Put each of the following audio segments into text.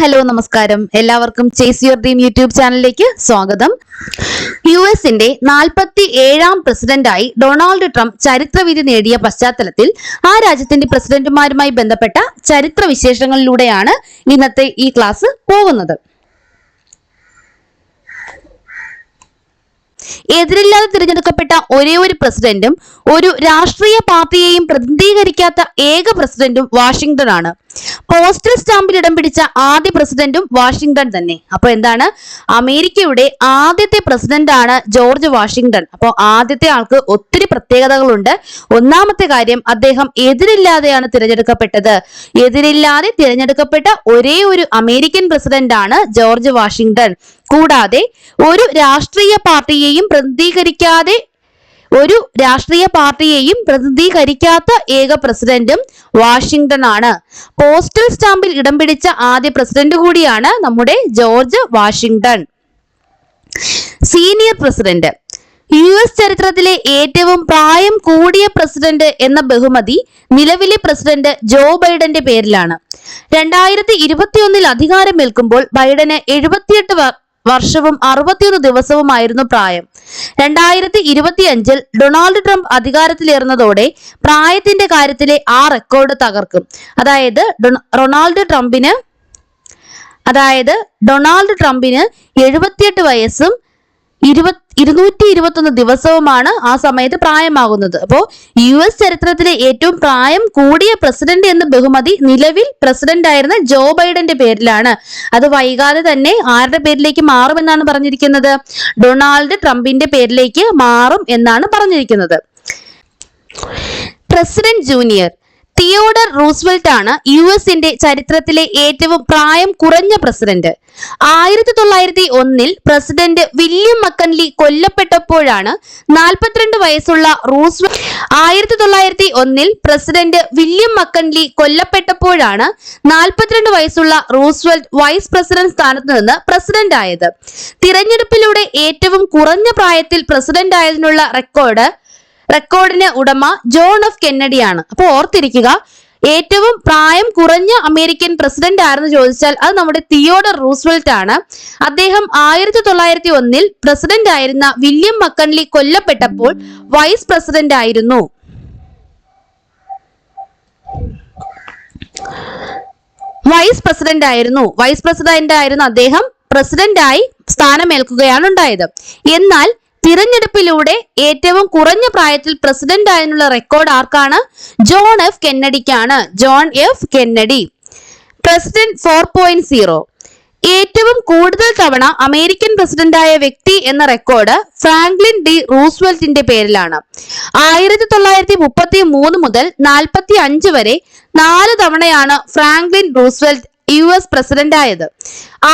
Hello നമസ്കാരം. എല്ലാവർക്കും chase your dream YouTube ചാനലിലേക്ക് സ്വാഗതം. യു എസിന്റെ നാൽപ്പത്തി ഏഴാം പ്രസിഡന്റായി ഡൊണാൾഡ് ട്രംപ് ചരിത്രവിധി നേടിയ പശ്ചാത്തലത്തിൽ ആ രാജ്യത്തിന്റെ പ്രസിഡന്റുമാരുമായി ബന്ധപ്പെട്ട ചരിത്ര വിശേഷങ്ങളിലൂടെയാണ് ഇന്നത്തെ ഈ ക്ലാസ് പോകുന്നത്. എതിരില്ലാതെ തിരഞ്ഞെടുക്കപ്പെട്ട ഒരേ ഒരു പ്രസിഡന്റും ഒരു രാഷ്ട്രീയ പാർട്ടിയെയും പ്രതിനിധീകരിക്കാത്ത ഏക പ്രസിഡന്റും വാഷിംഗ്ടൺ ആണ്. പോസ്റ്റൽ സ്റ്റാമ്പിൽ ഇടം പിടിച്ച ആദ്യ പ്രസിഡന്റും വാഷിംഗ്ടൺ തന്നെ. അപ്പൊ എന്താണ്? അമേരിക്കയുടെ ആദ്യത്തെ പ്രസിഡന്റ് ആണ് ജോർജ് വാഷിംഗ്ടൺ. അപ്പോൾ ആദ്യത്തെ ആൾക്ക് ഒത്തിരി പ്രത്യേകതകളുണ്ട്. ഒന്നാമത്തെ കാര്യം അദ്ദേഹം എതിരില്ലാതെയാണ് തിരഞ്ഞെടുക്കപ്പെട്ടത്. എതിരില്ലാതെ തിരഞ്ഞെടുക്കപ്പെട്ട ഒരേ ഒരു അമേരിക്കൻ പ്രസിഡന്റ് ആണ് ജോർജ് വാഷിംഗ്ടൺ. കൂടാതെ ഒരു രാഷ്ട്രീയ പാർട്ടിയെയും പ്രതിനിധീകരിക്കാതെ ഒരു രാഷ്ട്രീയ പാർട്ടിയെയും പ്രതിനിധീകരിക്കാത്ത ഏക പ്രസിഡന്റും വാഷിംഗ്ടൺ ആണ് പോസ്റ്റൽ സ്റ്റാമ്പിൽ ഇടം പിടിച്ച ആദ്യ പ്രസിഡന്റ് കൂടിയാണ് നമ്മുടെ George Washington senior president. U S ചരിത്രത്തിലെ ഏറ്റവും പ്രായം കൂടിയ പ്രസിഡന്റ് എന്ന ബഹുമതി നിലവിലെ പ്രസിഡന്റ് ജോ ബൈഡന്റെ പേരിലാണ്. രണ്ടായിരത്തി ഇരുപത്തിയൊന്നിൽ അധികാരമേൽക്കുമ്പോൾ ബൈഡന് എഴുപത്തിയെട്ട് വർഷവും അറുപത്തിയൊന്ന് ദിവസവുമായിരുന്നു പ്രായം. രണ്ടായിരത്തി ഇരുപത്തിയഞ്ചിൽ ഡൊണാൾഡ് ട്രംപ് അധികാരത്തിലേറുന്നതോടെ പ്രായത്തിന്റെ കാര്യത്തിലെ ആ റെക്കോർഡ് തകർക്കും. അതായത് റൊണാൾഡ് ട്രംപിന് അതായത് ഡൊണാൾഡ് ട്രംപിന് എഴുപത്തിയെട്ട് വയസ്സും ഇരുപത് ഇരുന്നൂറ്റി ഇരുപത്തൊന്ന് ദിവസവുമാണ് ആ സമയത്ത് പ്രായമാകുന്നത്. അപ്പോൾ യു എസ് ചരിത്രത്തിലെ ഏറ്റവും പ്രായം കൂടിയ പ്രസിഡന്റ് എന്ന ബഹുമതി നിലവിൽ പ്രസിഡന്റ് ആയിരുന്ന ജോ ബൈഡന്റെ പേരിലാണ്. അത് വൈകാതെ തന്നെ ആരുടെ പേരിലേക്ക് മാറുമെന്നാണ് പറഞ്ഞിരിക്കുന്നത്? ഡൊണാൾഡ് ട്രംപിന്റെ പേരിലേക്ക് മാറും എന്നാണ് പറഞ്ഞിരിക്കുന്നത്. പ്രസിഡന്റ് ജൂനിയർ തിയോഡർ റൂസ്വെൽറ്റ് ആണ് യു എസിന്റെ ചരിത്രത്തിലെ ഏറ്റവും പ്രായം കുറഞ്ഞ പ്രസിഡന്റ്. ആയിരത്തി തൊള്ളായിരത്തി ഒന്നിൽ പ്രസിഡന്റ് വില്യം മക്കൻലി കൊല്ലപ്പെട്ടപ്പോഴാണ് നാൽപ്പത്തിരണ്ട് വയസ്സുള്ള റൂസ്വെൽ ആയിരത്തി തൊള്ളായിരത്തി ഒന്നിൽ പ്രസിഡന്റ് വില്യം മക്കൻലി കൊല്ലപ്പെട്ടപ്പോഴാണ് നാൽപ്പത്തിരണ്ട് വയസ്സുള്ള റൂസ്വെൽറ്റ് വൈസ് പ്രസിഡന്റ് സ്ഥാനത്ത് നിന്ന് പ്രസിഡന്റ് ആയത്. തിരഞ്ഞെടുപ്പിലൂടെ ഏറ്റവും കുറഞ്ഞ പ്രായത്തിൽ പ്രസിഡന്റ് ആയതിനുള്ള റെക്കോർഡ് റെക്കോർഡിന് ഉടമ ജോൺ എഫ് കെന്നഡിയാണ്. അപ്പോൾ ഓർത്തിരിക്കുക ഏറ്റവും പ്രായം കുറഞ്ഞ അമേരിക്കൻ പ്രസിഡന്റ് ആരെന്ന് ചോദിച്ചാൽ അത് നമ്മുടെ തിയോഡർ റൂസ്വെൽറ്റ് ആണ്. അദ്ദേഹം ആയിരത്തി തൊള്ളായിരത്തി ഒന്നിൽ പ്രസിഡന്റ് ആയിരുന്ന വില്യം മക്കൺലി കൊല്ലപ്പെട്ടപ്പോൾ വൈസ് പ്രസിഡന്റ് ആയിരുന്നു. വൈസ് പ്രസിഡന്റ് ആയിരുന്നു. വൈസ് പ്രസിഡന്റ് ആയിരുന്ന അദ്ദേഹം പ്രസിഡന്റായി സ്ഥാനമേൽക്കുകയാണ് ഉണ്ടായത്. എന്നാൽ തിരഞ്ഞെടുപ്പിലൂടെ ഏറ്റവും കുറഞ്ഞ പ്രായത്തിൽ പ്രസിഡന്റ് ആയതിനുള്ള റെക്കോർഡ് ആർക്കാണ്? John F കെന്നഡിക്കാണ്. John F Kennedy. President four point zero ഏറ്റവും കൂടുതൽ തവണ അമേരിക്കൻ പ്രസിഡന്റായ വ്യക്തി എന്ന റെക്കോർഡ് ഫ്രാങ്ക്ലിൻ ഡി റൂസ്വെൽറ്റിന്റെ പേരിലാണ്. ആയിരത്തി തൊള്ളായിരത്തി മുപ്പത്തി മൂന്ന് മുതൽ നാൽപ്പത്തി അഞ്ച് വരെ നാല് തവണയാണ് Franklin Roosevelt U S president ആയത്.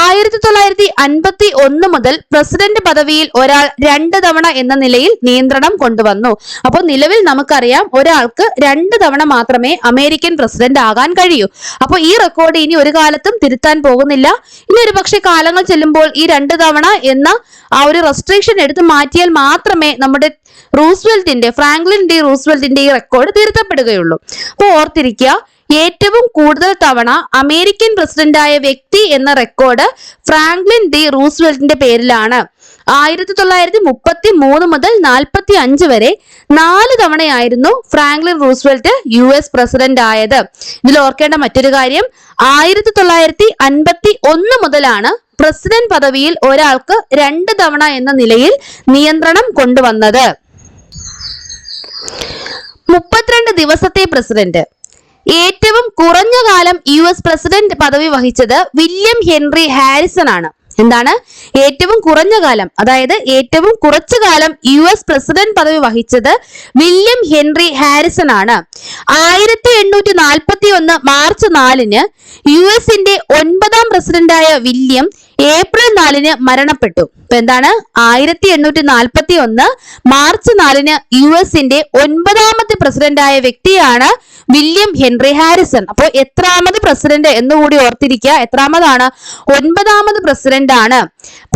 ആയിരത്തി തൊള്ളായിരത്തി അൻപത്തി ഒന്ന് മുതൽ പ്രസിഡന്റ് പദവിയിൽ ഒരാൾ രണ്ട് തവണ എന്ന നിലയിൽ നിയന്ത്രണം കൊണ്ടുവന്നു. അപ്പോൾ നിലവിൽ നമുക്കറിയാം ഒരാൾക്ക് രണ്ട് തവണ മാത്രമേ അമേരിക്കൻ പ്രസിഡന്റ് ആകാൻ കഴിയൂ. അപ്പോൾ ഈ റെക്കോർഡ് ഇനി ഒരു കാലത്തും തിരുത്താൻ പോകുന്നില്ല. ഇനി ഒരു കാലങ്ങൾ ചെല്ലുമ്പോൾ ഈ രണ്ട് തവണ എന്ന ആ ഒരു റെസ്ട്രിക്ഷൻ എടുത്ത് മാറ്റിയാൽ മാത്രമേ നമ്മുടെ റൂസ്വെൽറ്റിന്റെ ഫ്രാങ്ക്ലിൻ ഡി റൂസ്വെൽറ്റിന്റെ ഈ റെക്കോർഡ് തിരുത്തപ്പെടുകയുള്ളൂ. അപ്പോൾ ഓർത്തിരിക്കുക ഏറ്റവും കൂടുതൽ തവണ അമേരിക്കൻ പ്രസിഡന്റായ വ്യക്തി എന്ന റെക്കോർഡ് ഫ്രാങ്ക്ലിൻ ഡി റൂസ്വെൽറ്റിന്റെ പേരിലാണ്. ആയിരത്തി തൊള്ളായിരത്തി മുപ്പത്തി മൂന്ന് മുതൽ നാൽപ്പത്തി അഞ്ച് വരെ നാല് തവണയായിരുന്നു Franklin Roosevelt U S president ആയത് ഇതിൽ ഓർക്കേണ്ട മറ്റൊരു കാര്യം ആയിരത്തി തൊള്ളായിരത്തി അൻപത്തി ഒന്ന് മുതലാണ് പ്രസിഡന്റ് പദവിയിൽ ഒരാൾക്ക് രണ്ട് തവണ എന്ന നിലയിൽ നിയന്ത്രണം കൊണ്ടുവന്നത്. മുപ്പത്തിരണ്ട് ദിവസത്തെ പ്രസിഡന്റ് ഏറ്റവും കുറഞ്ഞ കാലം യു എസ് പ്രസിഡന്റ് പദവി വഹിച്ചത് വില്യം ഹെൻറി ഹാരിസൺ ആണ്. എന്താണ്? ഏറ്റവും കുറഞ്ഞ കാലം അതായത് ഏറ്റവും കുറച്ചു കാലം യു എസ് പ്രസിഡന്റ് പദവി വഹിച്ചത് വില്യം ഹെൻറി ഹാരിസൺ ആണ്. ആയിരത്തി എണ്ണൂറ്റി നാൽപ്പത്തി ഒന്ന് മാർച്ച് നാലിന് യു എസിന്റെ ഒൻപതാം പ്രസിഡന്റായ വില്യം ഏപ്രിൽ നാലിന് മരണപ്പെട്ടു. ഇപ്പൊ എന്താണ്? ആയിരത്തി എണ്ണൂറ്റി നാൽപ്പത്തി ഒന്ന് മാർച്ച് നാലിന് യു എസിന്റെ ഒൻപതാമത്തെ പ്രസിഡന്റായ വ്യക്തിയാണ് വില്യം ഹെൻറി ഹാരിസൺ. അപ്പോൾ എത്രാമത് പ്രസിഡന്റ് എന്ന് കൂടി ഓർത്തിരിക്കുക. എത്രാമതാണ്? ഒൻപതാമത് പ്രസിഡന്റ് ആണ്.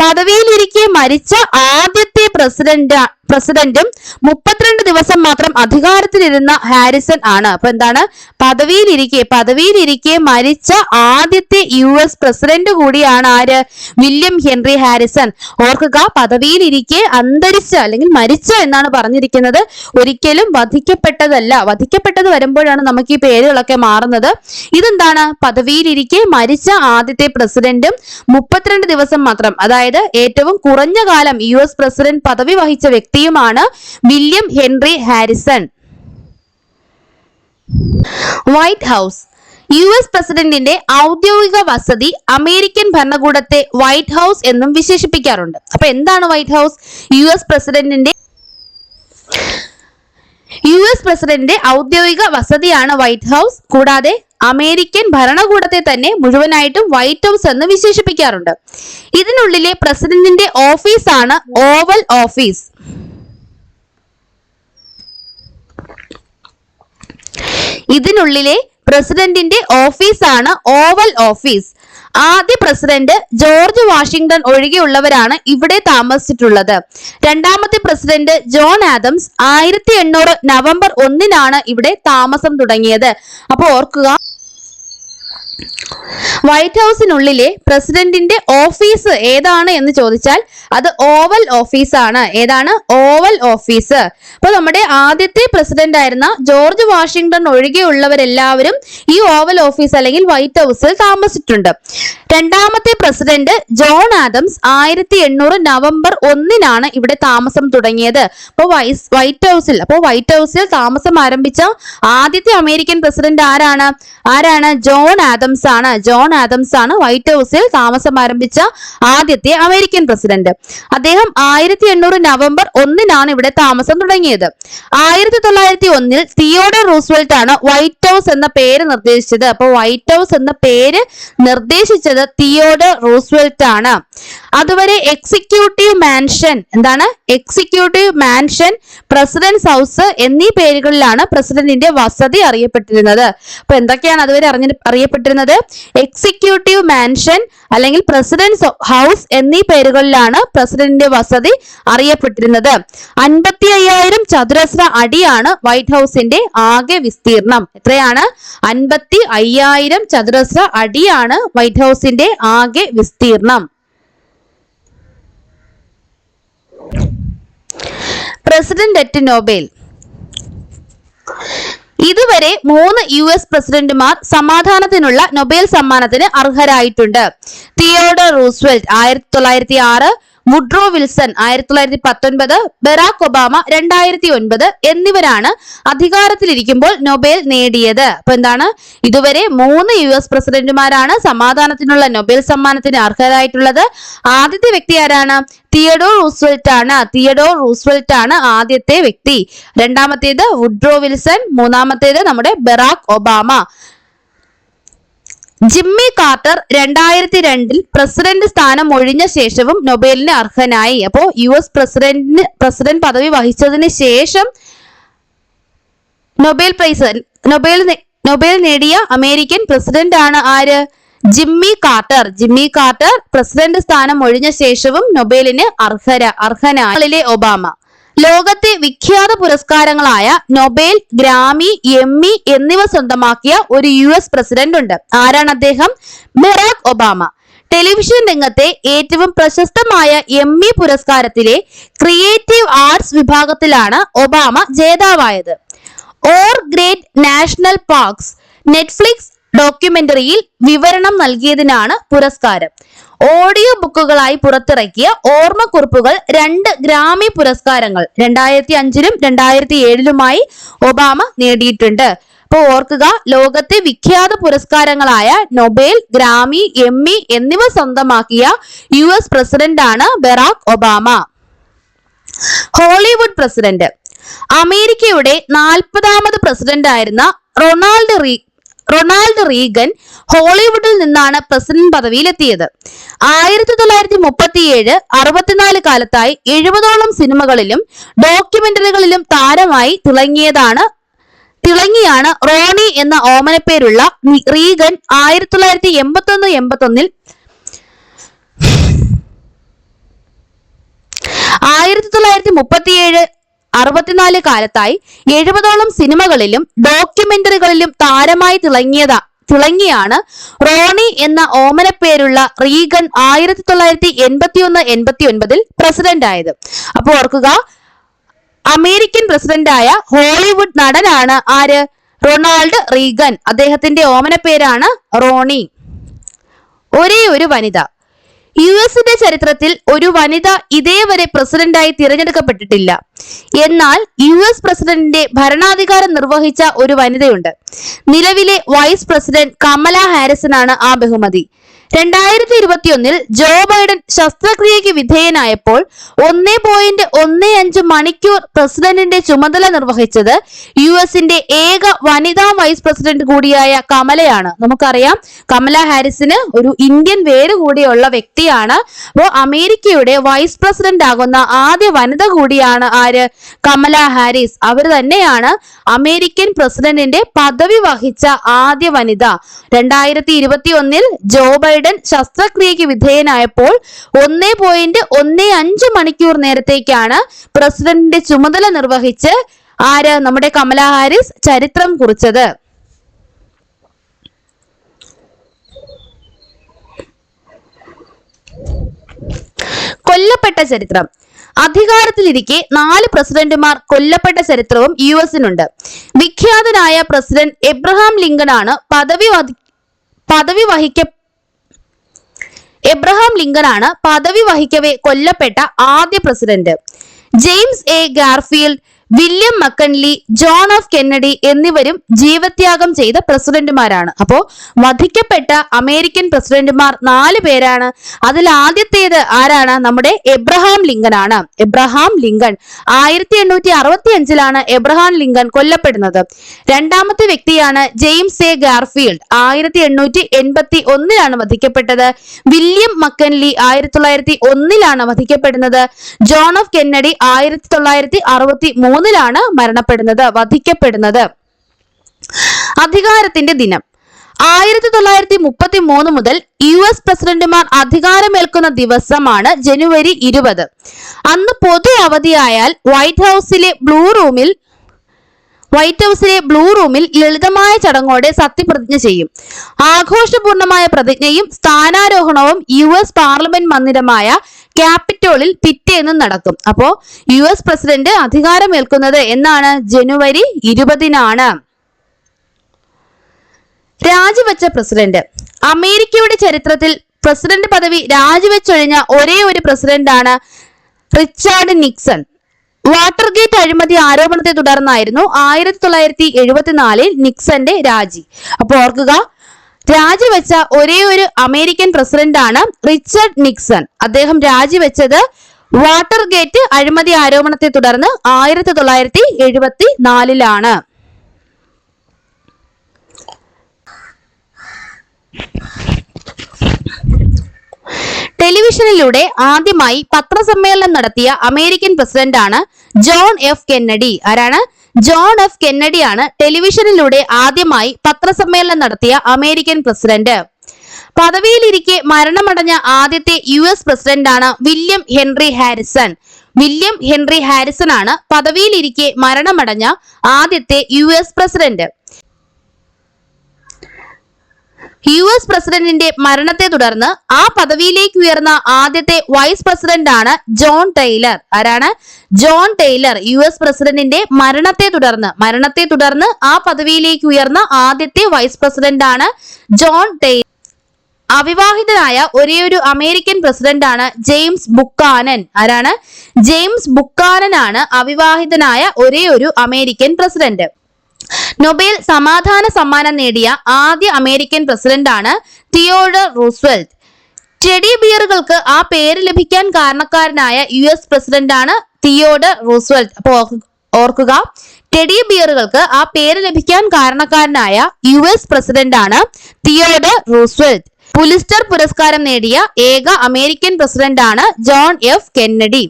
പദവിയിലിരിക്കെ മരിച്ച ആദ്യത്തെ പ്രസിഡന്റ് പ്രസിഡന്റും മുപ്പത്തിരണ്ട് ദിവസം മാത്രം അധികാരത്തിലിരുന്ന ഹാരിസൺ ആണ്. അപ്പൊ എന്താണ്? പദവിയിലിരിക്കെ പദവിയിലിരിക്കെ മരിച്ച ആദ്യത്തെ യു എസ് പ്രസിഡന്റ് കൂടിയാണ് ആര്? William Henry Harrison. ഓർക്കുക പദവിയിലിരിക്കെ അന്തരിച്ച അല്ലെങ്കിൽ മരിച്ച എന്നാണ് പറഞ്ഞിരിക്കുന്നത്. ഒരിക്കലും വധിക്കപ്പെട്ടതല്ല. വധിക്കപ്പെട്ടത് വരുമ്പോഴാണ് നമുക്ക് ഈ പേരുകളൊക്കെ മാറുന്നത്. ഇതെന്താണ്? പദവിയിലിരിക്കെ മരിച്ച ആദ്യത്തെ പ്രസിഡന്റും മുപ്പത്തിരണ്ട് ദിവസം മാത്രം അതായത് ഏറ്റവും കുറഞ്ഞ കാലം യു എസ് പ്രസിഡന്റ് പദവി വഹിച്ച വ്യക്തിയുമാണ് William Henry Harrison. White House. U S പ്രസിഡന്റിന്റെ ഔദ്യോഗിക വസതി അമേരിക്കൻ ഭരണകൂടത്തെ വൈറ്റ് ഹൗസ് എന്നും വിശേഷിപ്പിക്കാറുണ്ട്. അപ്പൊ എന്താണ് വൈറ്റ് ഹൗസ്? യു എസ് പ്രസിഡന്റിന്റെ യു എസ് പ്രസിഡന്റിന്റെ ഔദ്യോഗിക വസതിയാണ് വൈറ്റ് ഹൗസ്. കൂടാതെ അമേരിക്കൻ ഭരണകൂടത്തെ തന്നെ മുഴുവനായിട്ടും വൈറ്റ് ഹൗസ് എന്ന് വിശേഷിപ്പിക്കാറുണ്ട്. ഇതിനുള്ളിലെ പ്രസിഡന്റിന്റെ ഓഫീസാണ് ഓവൽ ഓഫീസ്. ഇതിനുള്ളിലെ പ്രസിഡന്റിന്റെ ഓഫീസാണ് ഓവൽ ഓഫീസ്. ആദ്യ പ്രസിഡന്റ് ജോർജ് വാഷിംഗ്ടൺ ഒഴികെയുള്ളവരാണ് ഇവിടെ താമസിച്ചിട്ടുള്ളത്. രണ്ടാമത്തെ പ്രസിഡന്റ് ജോൺ ആദംസ് ആയിരത്തി എണ്ണൂറ് നവംബർ ഒന്നിനാണ് ഇവിടെ താമസം തുടങ്ങിയത്. അപ്പൊ ഓർക്കുക വൈറ്റ് ഹൗസിനുള്ളിലെ പ്രസിഡന്റിന്റെ ഓഫീസ് ഏതാണ് എന്ന് ചോദിച്ചാൽ അത് ഓവൽ ഓഫീസ് ആണ് ഏതാണ്? Oval office. അപ്പൊ നമ്മുടെ ആദ്യത്തെ പ്രസിഡന്റ് ആയിരുന്ന ജോർജ് വാഷിംഗ്ടൺ ഒഴികെയുള്ളവരെല്ലാവരും ഈ ഓവൽ ഓഫീസ് അല്ലെങ്കിൽ വൈറ്റ് ഹൗസിൽ താമസിച്ചിട്ടുണ്ട്. രണ്ടാമത്തെ പ്രസിഡന്റ് ജോൺ ആദംസ് ആയിരത്തി എണ്ണൂറ് നവംബർ ഒന്നിനാണ് ഇവിടെ താമസം തുടങ്ങിയത്. അപ്പോൾ വൈസ് വൈറ്റ് ഹൗസിൽ അപ്പോൾ വൈറ്റ് ഹൗസിൽ താമസം ആരംഭിച്ച ആദ്യത്തെ അമേരിക്കൻ പ്രസിഡന്റ് ആരാണ്? ആരാണ്? John Adams. ആണ്. ജോൺ ആദംസ് ആണ് വൈറ്റ് ഹൗസിൽ താമസം ആരംഭിച്ച ആദ്യത്തെ അമേരിക്കൻ പ്രസിഡന്റ് അദ്ദേഹം ആയിരത്തി എണ്ണൂറ് നവംബർ ഒന്നിനാണ് ഇവിടെ താമസം തുടങ്ങിയത്. ആയിരത്തി തൊള്ളായിരത്തി ഒന്നിൽ തിയോഡർ റൂസ്വെൽറ്റ് ആണ് വൈറ്റ് ഹൗസ് എന്ന പേര് നിർദ്ദേശിച്ചത്. അപ്പോൾ വൈറ്റ് ഹൗസ് എന്ന പേര് നിർദ്ദേശിച്ചത് തിയോഡർ റൂസ്വെൽറ്റ് ആണ്. അതുവരെ എക്സിക്യൂട്ടീവ് മാൻഷൻ എന്താണ്? എക്സിക്യൂട്ടീവ് മാൻഷൻ പ്രസിഡന്റ്സ് ഹൗസ് എന്നീ പേരുകളിലാണ് പ്രസിഡന്റിന്റെ വസതി അറിയപ്പെട്ടിരുന്നത്. അപ്പൊ എന്തൊക്കെയാണ് അതുവരെ അറിഞ്ഞ അറിയപ്പെട്ടിരുന്നത്? എക്സിക്യൂട്ടീവ് മാൻഷൻ അല്ലെങ്കിൽ പ്രസിഡന്റ്സ് ഹൗസ് എന്നീ പേരുകളിലാണ് പ്രസിഡന്റിന്റെ വസതി അറിയപ്പെട്ടിരുന്നത്. അൻപത്തി അയ്യായിരം ചതുരശ്ര അടിയാണ് വൈറ്റ് ഹൗസിന്റെ ആകെ വിസ്തീർണം. എത്രയാണ്? അൻപത്തി അയ്യായിരം ചതുരശ്ര അടിയാണ് വൈറ്റ് ഹൗസിന്റെ ആകെ വിസ്തീർണം. പ്രസിഡന്റ് അറ്റ് നൊബേൽ ഇതുവരെ മൂന്ന് യു എസ് പ്രസിഡന്റുമാർ സമാധാനത്തിനുള്ള നൊബേൽ സമ്മാനത്തിന് അർഹരായിട്ടുണ്ട്. തിയോഡർ റൂസ്വെൽറ്റ് ആയിരത്തി തൊള്ളായിരത്തി ആറ് വുഡ്രോ വിൽസൺ ആയിരത്തി തൊള്ളായിരത്തി പത്തൊൻപത് ബറാക് ഒബാമ രണ്ടായിരത്തി ഒൻപത് എന്നിവരാണ് അധികാരത്തിലിരിക്കുമ്പോൾ നൊബേൽ നേടിയത്. അപ്പൊ എന്താണ്? ഇതുവരെ മൂന്ന് യു എസ് പ്രസിഡന്റുമാരാണ് സമാധാനത്തിനുള്ള നൊബേൽ സമ്മാനത്തിന് അർഹരായിട്ടുള്ളത്. ആദ്യത്തെ വ്യക്തി ആരാണ്? തിയഡോർ റൂസ്വെൽറ്റ് ആണ്. തിയഡോർ റൂസ്വെൽറ്റ് ആണ് ആദ്യത്തെ വ്യക്തി. രണ്ടാമത്തേത് വുഡ്രോ വിൽസൺ മൂന്നാമത്തേത് നമ്മുടെ ബറാക് ഒബാമ. ജിമ്മി കാർട്ടർ രണ്ടായിരത്തി രണ്ടിൽ പ്രസിഡന്റ് സ്ഥാനം ഒഴിഞ്ഞ ശേഷവും നൊബേലിന് അർഹനായി. അപ്പോ യു എസ് പ്രസിഡന്റിന് പ്രസിഡന്റ് പദവി വഹിച്ചതിന് ശേഷം നൊബേൽ പ്രൈസ് നൊബേൽ നൊബേൽ നേടിയ അമേരിക്കൻ പ്രസിഡന്റ് ആണ് ആര്? Jimmy Carter. Jimmy Carter president സ്ഥാനം ഒഴിഞ്ഞ ശേഷവും നൊബേലിന് അർഹര അർഹനായിലെ ഒബാമ. ലോകത്തെ വിഖ്യാത പുരസ്കാരങ്ങളായ നൊബേൽ ഗ്രാമി എമ്മി എന്നിവ സ്വന്തമാക്കിയ ഒരു യു എസ് പ്രസിഡന്റ് ഉണ്ട്. ആരാണ് അദ്ദേഹം? Barack Obama. ടെലിവിഷൻ രംഗത്തെ ഏറ്റവും പ്രശസ്തമായ എമ്മി പുരസ്കാരത്തിലെ ക്രിയേറ്റീവ് ആർട്സ് വിഭാഗത്തിലാണ് Obama ജേതാവായത്. Our great national parks Netflix ഡോക്യുമെന്ററിയിൽ വിവരണം നൽകിയതിനാണ് പുരസ്കാരം. ഓഡിയോ ബുക്കുകളായി പുറത്തിറക്കിയ ഓർമ്മക്കുറിപ്പുകൾ രണ്ട് ഗ്രാമി പുരസ്കാരങ്ങൾ രണ്ടായിരത്തി അഞ്ചിലും രണ്ടായിരത്തി ഏഴിലുമായി ഒബാമ നേടിയിട്ടുണ്ട്. അപ്പോൾ ഓർക്കുക ലോകത്തെ വിഖ്യാത പുരസ്കാരങ്ങളായ നൊബേൽ ഗ്രാമി എമ്മി എന്നിവ സ്വന്തമാക്കിയ യു എസ് പ്രസിഡന്റാണ് ബറാക് ഒബാമ. Hollywood president. അമേരിക്കയുടെ നാൽപ്പതാമത് പ്രസിഡന്റ് ആയിരുന്ന റൊണാൾഡ് റീ റൊണാൾഡ് റീഗൻ ഹോളിവുഡിൽ നിന്നാണ് പ്രസിഡന്റ് പദവിയിലെത്തിയത്. ആയിരത്തി തൊള്ളായിരത്തി മുപ്പത്തിയേഴ് അറുപത്തിനാല് കാലത്തായി എഴുപതോളം സിനിമകളിലും ഡോക്യുമെന്ററികളിലും താരമായി തിളങ്ങിയതാണ് തിളങ്ങിയാണ് റോണി എന്ന ഓമനപ്പേരുള്ള റീഗൻ ആയിരത്തി തൊള്ളായിരത്തി എൺപത്തി ഒന്ന് എൺപത്തി ആയിരത്തി തൊള്ളായിരത്തി മുപ്പത്തിയേഴ് അറുപത്തിനാല് കാലത്തായി എഴുപതോളം സിനിമകളിലും ഡോക്യുമെന്ററികളിലും താരമായി തിളങ്ങിയത തിളങ്ങിയാണ് റോണി എന്ന ഓമനപ്പേരുള്ള റീഗൻ ആയിരത്തി തൊള്ളായിരത്തി എൺപത്തി ഒന്ന് എൺപത്തി ഒൻപതിൽ പ്രസിഡന്റ് ആയത് അപ്പൊ ഓർക്കുക അമേരിക്കൻ പ്രസിഡന്റായ ഹോളിവുഡ് നടനാണ് ആര്? Ronald Reagan. അദ്ദേഹത്തിന്റെ ഓമനപ്പേരാണ് പേരാണ് റോണി. ഒരേ ഒരു വനിത. യു എസിന്റെ ചരിത്രത്തിൽ ഒരു വനിത ഇതേവരെ പ്രസിഡന്റായി തിരഞ്ഞെടുക്കപ്പെട്ടിട്ടില്ല. എന്നാൽ യു എസ് പ്രസിഡന്റിന്റെ ഭരണാധികാരം നിർവഹിച്ച ഒരു വനിതയുണ്ട്. നിലവിലെ വൈസ് പ്രസിഡന്റ് കമല ഹാരിസനാണ് ആ ബഹുമതി. രണ്ടായിരത്തി ഇരുപത്തിയൊന്നിൽ ജോ ബൈഡൻ ശസ്ത്രക്രിയയ്ക്ക് വിധേയനായപ്പോൾ ഒന്നേ പോയിന്റ് ഒന്നേ അഞ്ച് മണിക്കൂർ പ്രസിഡന്റിന്റെ ചുമതല നിർവഹിച്ചത് യു എസിന്റെ ഏക വനിതാ വൈസ് പ്രസിഡന്റ് കൂടിയായ കമലയാണ്. നമുക്കറിയാം കമല ഹാരിസിന് ഒരു ഇന്ത്യൻ വേര് കൂടിയുള്ള വ്യക്തിയാണ്. അപ്പോൾ അമേരിക്കയുടെ വൈസ് പ്രസിഡന്റ് ആകുന്ന ആദ്യ വനിത കൂടിയാണ് ആര്? കമല ഹാരിസ്. അവർ തന്നെയാണ് അമേരിക്കൻ പ്രസിഡന്റിന്റെ പദവി വഹിച്ച ആദ്യ വനിത. രണ്ടായിരത്തി ഇരുപത്തി ഒന്നിൽ ജോ ബൈഡൻ ശസ്ത്രക്രിയയ്ക്ക് വിധേയനായപ്പോൾ ഒന്നേ പോയിന്റ് ഒന്നേ അഞ്ച് മണിക്കൂർ നേരത്തേക്കാണ് പ്രസിഡന്റിന്റെ ചുമതല നിർവഹിച്ച് ആര് നമ്മുടെ കമല ഹാരിസ് ചരിത്രം കുറിച്ചത്. കൊല്ലപ്പെട്ട ചരിത്രം. അധികാരത്തിലിരിക്കെ നാല് പ്രസിഡന്റുമാർ കൊല്ലപ്പെട്ട ചരിത്രവും യു എസിനുണ്ട്. വിഖ്യാതനായ പ്രസിഡന്റ് എബ്രഹാം ലിങ്കൺ ആണ് പദവി പദവി വഹിക്ക എബ്രഹാം ലിങ്കൺ ആണ് പദവി വഹിക്കവേ കൊല്ലപ്പെട്ട ആദ്യ president. James A Garfield William McKinley John of Kennedy എന്നിവരും ജീവത്യാഗം ചെയ്ത പ്രസിഡന്റുമാരാണ്. അപ്പോ വധിക്കപ്പെട്ട അമേരിക്കൻ പ്രസിഡന്റുമാർ നാല് പേരാണ്. അതിൽ ആദ്യത്തേത് ആരാണ്? നമ്മുടെ എബ്രഹാം ലിങ്കൺ ആണ് എബ്രഹാം ലിങ്കൺ ആയിരത്തി എണ്ണൂറ്റി അറുപത്തി അഞ്ചിലാണ് എബ്രഹാം ലിങ്കൺ കൊല്ലപ്പെടുന്നത്. രണ്ടാമത്തെ വ്യക്തിയാണ് ജെയിംസ് എ ഗാർഫീൽഡ്. ആയിരത്തി എണ്ണൂറ്റി എൺപത്തി ഒന്നിലാണ് വധിക്കപ്പെട്ടത്. വില്യം മക്കൻലി ആയിരത്തി തൊള്ളായിരത്തി ഒന്നിലാണ് വധിക്കപ്പെടുന്നത്. ജോൺ ഓഫ് കെന്നഡി ആയിരത്തി തൊള്ളായിരത്തി അറുപത്തി മൂന്നിലാണ് മരണപ്പെടുന്നത് വധിക്കപ്പെടുന്നത്. അധികാരത്തിന്റെ ദിനം. ആയിരത്തി തൊള്ളായിരത്തി മുപ്പത്തി മൂന്ന് മുതൽ യു എസ് പ്രസിഡന്റുമാർ അധികാരമേൽക്കുന്ന ദിവസമാണ് ജനുവരി ഇരുപത്. അന്ന് പൊതു അവധിയായാൽ വൈറ്റ് ഹൗസിലെ ബ്ലൂ റൂമിൽ വൈറ്റ് ഹൗസിലെ ബ്ലൂ റൂമിൽ ലളിതമായ ചടങ്ങോടെ സത്യപ്രതിജ്ഞ ചെയ്യും. ആഘോഷപൂർണമായ പ്രതിജ്ഞയും സ്ഥാനാരോഹണവും യു എസ് പാർലമെന്റ് മന്ദിരമായ ക്യാപിറ്റോളിൽ പിറ്റേന്ന് നടക്കും. അപ്പോ യു എസ് പ്രസിഡന്റ് അധികാരമേൽക്കുന്നത് എന്നാണ് ജനുവരി ഇരുപതിനാണ്. രാജിവെച്ച പ്രസിഡന്റ് അമേരിക്കയുടെ ചരിത്രത്തിൽ പ്രസിഡന്റ് പദവി രാജിവെച്ചൊഴിഞ്ഞ ഒരേ ഒരു പ്രസിഡന്റാണ് റിച്ചാർഡ് നിക്സൺ. വാട്ടർഗേറ്റ് അഴിമതി ആരോപണത്തെ തുടർന്നായിരുന്നു ആയിരത്തി തൊള്ളായിരത്തി എഴുപത്തിനാലിൽ നിക്സന്റെ രാജി. അപ്പൊ ഓർക്കുക രാജിവെച്ച ഒരേ ഒരു അമേരിക്കൻ പ്രസിഡന്റാണ് റിച്ചർഡ് നിക്സൺ. അദ്ദേഹം രാജിവെച്ചത് വാട്ടർഗേറ്റ് അഴിമതി ആരോപണത്തെ തുടർന്ന് ആയിരത്തി തൊള്ളായിരത്തി എഴുപത്തി നാലിലാണ് ടെലിവിഷനിലൂടെ ആദ്യമായി പത്രസമ്മേളനം നടത്തിയ അമേരിക്കൻ പ്രസിഡന്റാണ് ജോൺ എഫ് കെന്നഡി. ആരാണ്? ജോൺ എഫ് കെന്നഡിയാണ് ടെലിവിഷനിലൂടെ ആദ്യമായി പത്രസമ്മേളനം നടത്തിയ അമേരിക്കൻ പ്രസിഡന്റ്. പദവിയിലിരിക്കെ മരണമടഞ്ഞ ആദ്യത്തെ യു എസ് പ്രസിഡന്റാണ് William Henry Harrison. William Henry Harrison ആണ് പദവിയിലിരിക്കെ മരണമടഞ്ഞ ആദ്യത്തെ U S president. U S പ്രസിഡന്റിന്റെ മരണത്തെ തുടർന്ന് ആ പദവിയിലേക്ക് ഉയർന്ന ആദ്യത്തെ വൈസ് പ്രസിഡന്റ് ആണ് ജോൺ ടൈലർ ആരാണ്? ജോൺ ടൈലർ യു എസ് പ്രസിഡന്റിന്റെ മരണത്തെ തുടർന്ന് മരണത്തെ തുടർന്ന് ആ പദവിയിലേക്ക് ഉയർന്ന ആദ്യത്തെ വൈസ് പ്രസിഡന്റ് ആണ് ജോൺ ടൈലർ അവിവാഹിതനായ ഒരേയൊരു അമേരിക്കൻ പ്രസിഡന്റ് ആണ് ജെയിംസ് ബുക്കാനൻ. ആരാണ്? ജെയിംസ് ബുക്കാനൻ ആണ് അവിവാഹിതനായ ഒരേ ഒരു അമേരിക്കൻ പ്രസിഡന്റ്. നൊബേൽ സമാധാന സമ്മാനം നേടിയ ആദ്യ അമേരിക്കൻ പ്രസിഡന്റാണ് തിയോഡർ റൂസ്വെൽറ്റ്. ടെഡി ബിയറുകൾക്ക് ആ പേര് ലഭിക്കാൻ കാരണക്കാരനായ യു എസ് പ്രസിഡന്റാണ് തിയോഡർ റൂസ്വെൽറ്റ്. അപ്പൊ ഓർക്കുക ടെഡി ബിയറുകൾക്ക് ആ പേര് ലഭിക്കാൻ കാരണക്കാരനായ യു എസ് പ്രസിഡന്റാണ് തിയോഡർ റൂസ്വെൽറ്റ്. പുലിസ്റ്റർ പുരസ്കാരം നേടിയ ഏക അമേരിക്കൻ പ്രസിഡന്റാണ് John F Kennedy.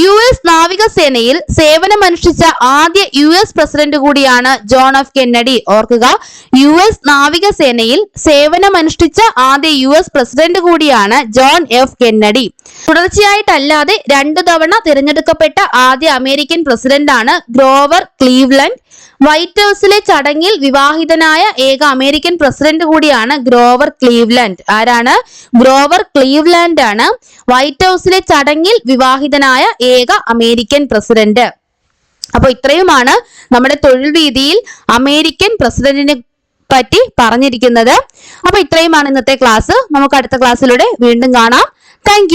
U S നാവികസേനയിൽ സേവനമനുഷ്ഠിച്ച ആദ്യ യു എസ് പ്രസിഡന്റ് കൂടിയാണ് ജോൺ എഫ് കെന്നഡി. ഓർക്കുക യു എസ് നാവികസേനയിൽ സേവനമനുഷ്ഠിച്ച ആദ്യ യു എസ് പ്രസിഡന്റ് കൂടിയാണ് ജോൺ എഫ് കെന്നഡി. തുടർച്ചയായിട്ടല്ലാതെ രണ്ടു തവണ തിരഞ്ഞെടുക്കപ്പെട്ട ആദ്യ അമേരിക്കൻ പ്രസിഡന്റാണ് ഗ്രോവർ ക്ലീവ്ലൻഡ്. വൈറ്റ് ഹൗസിലെ ചടങ്ങിൽ വിവാഹിതനായ ഏക അമേരിക്കൻ പ്രസിഡന്റ് കൂടിയാണ് ഗ്രോവർ ക്ലീവ്ലാൻഡ്. ആരാണ്? ഗ്രോവർ ക്ലീവ്ലാൻഡ് ആണ് വൈറ്റ് ഹൗസിലെ ചടങ്ങിൽ വിവാഹിതനായ ഏക അമേരിക്കൻ പ്രസിഡന്റ്. അപ്പോൾ ഇത്രയുമാണ് നമ്മുടെ തൊഴിൽ രീതിയിൽ അമേരിക്കൻ പ്രസിഡന്റിനെ പറ്റി പറഞ്ഞിരിക്കുന്നത്. അപ്പൊ ഇത്രയുമാണ് ഇന്നത്തെ ക്ലാസ്. നമുക്ക് അടുത്ത ക്ലാസ്സിലൂടെ വീണ്ടും കാണാം. താങ്ക്